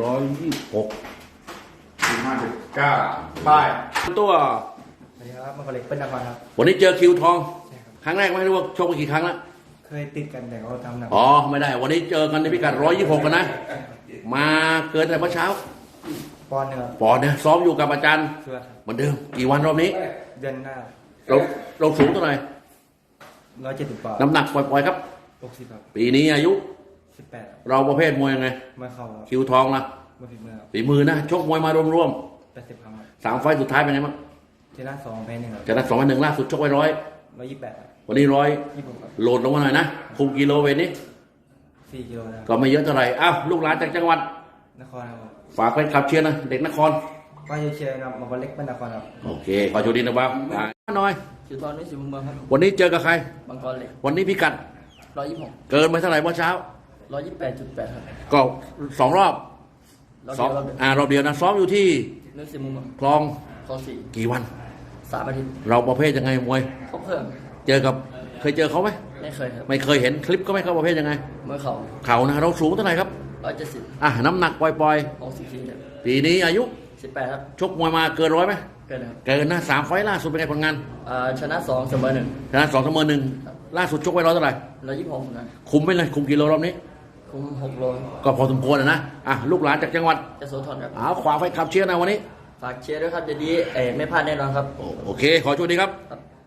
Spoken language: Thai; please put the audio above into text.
ร้อยยี่สิบหกสี่ห้าสิบเก้าป้ายตัว สวัสดีครับมาคอเล็กเป็นนครครับ วันนี้เจอคิวทองใช่ครับครั้งแรกไม่รู้ว่าชกไปกี่ครั้งแล้วเคยติดกันแต่เขาทำหนักอ๋อไม่ได้ วันนี้เจอกันในพิกัดร้อยยี่สิบหกกันนะ มาเกินแต่เมื่อเช้า ปอนด์หนึ่งครับปอดเนี่ยซ้อมอยู่กับอาจารย์เชื่อครับเหมือนเดิมกี่วันรอบนี้ เดือนหน้าเราเราสูงเท่าไหร่ร้อยเจ็ดสิบปอนด์น้ำหนักปล่อยๆครับหกสิบครับปีนี้อายุ สิบแปดเราประเภทมวยยังไงมาเข้าครับคิวทองละมาฝีมือครับฝีมือนะชกมวยมารวมแปดสิบครั้งครับๆสามไฟล์สุดท้ายเป็นไงบ้างเทล่าสองแพ้หนึ่งครับชนะสองพันหนึ่งล่าสุดชกไปร้อยร้อยยี่สิบแปดครับวันนี้ร้อยยี่สิบหกครับโหลดลงมาหน่อยนะคุมกิโลเวทนี้ สี่กิโลนะครับก็ไม่เยอะเท่าไหร่อ้าวลูกหลานจากจังหวัด นครครับฝากไปขับเชียร์นะ เด็กนคร ก็เชียร์นะครับมาคอเล็กเป็นนครครับ โอเค ขอโชคดีนะครับมาหน่อยอยู่ตอนนี้สิบเมืองครับวันนี้เจอกับใคร บางกรเหล็กวันนี้พิกัดร้อยยี่สิบหกเกินไปเท่าไหร่เมื่อเช้า ร้อยยี่สิบแปดจุดแปดครับก็สองรอบร้อยซ้อมเดียวรอบเดียวอ่ารอบเดียวนะซ้อมอยู่ที่เนื้อสิบมุมคลองคลองสี่กี่วันสามอาทิตย์เราประเภทยังไงมวยครบเพิ่มเจอกับเคยเจอเขาไหมไม่เคยครับไม่เคยเห็นคลิปก็ไม่เข้าประเภทยังไงเมื่อเขาเขานะเราสูงเท่าไหร่ครับร้อยเจ็ดสิบอะน้ำหนักปล่อยหกสิบสี่ครับๆปีนี้อายุสิบแปดครับชกมวยมาเกินร้อยไหมเกินนะครับเกินนะสามไฟล์ล่าสุดเป็นไงผลงานอ่าชนะสองเสมอหนึ่งชนะสองเสมอหนึ่งล่าสุดชกไว้ร้อยเท่าไหร่ร้อยยี่สิบหกนะคุมไปเลยคุมกิโลรอบนี้ คุมหกโลก็พอสมควรนะนะ อะ ลูกหลานจากจังหวัดจะโซทอนครับเอาขวาไฟขับเชียร์นะวันนี้ ฝากเชียร์ด้วยครับจะดีเอ๋ไม่พลาดแน่นอนครับ โอโอเค ขอโชคดีครับครับ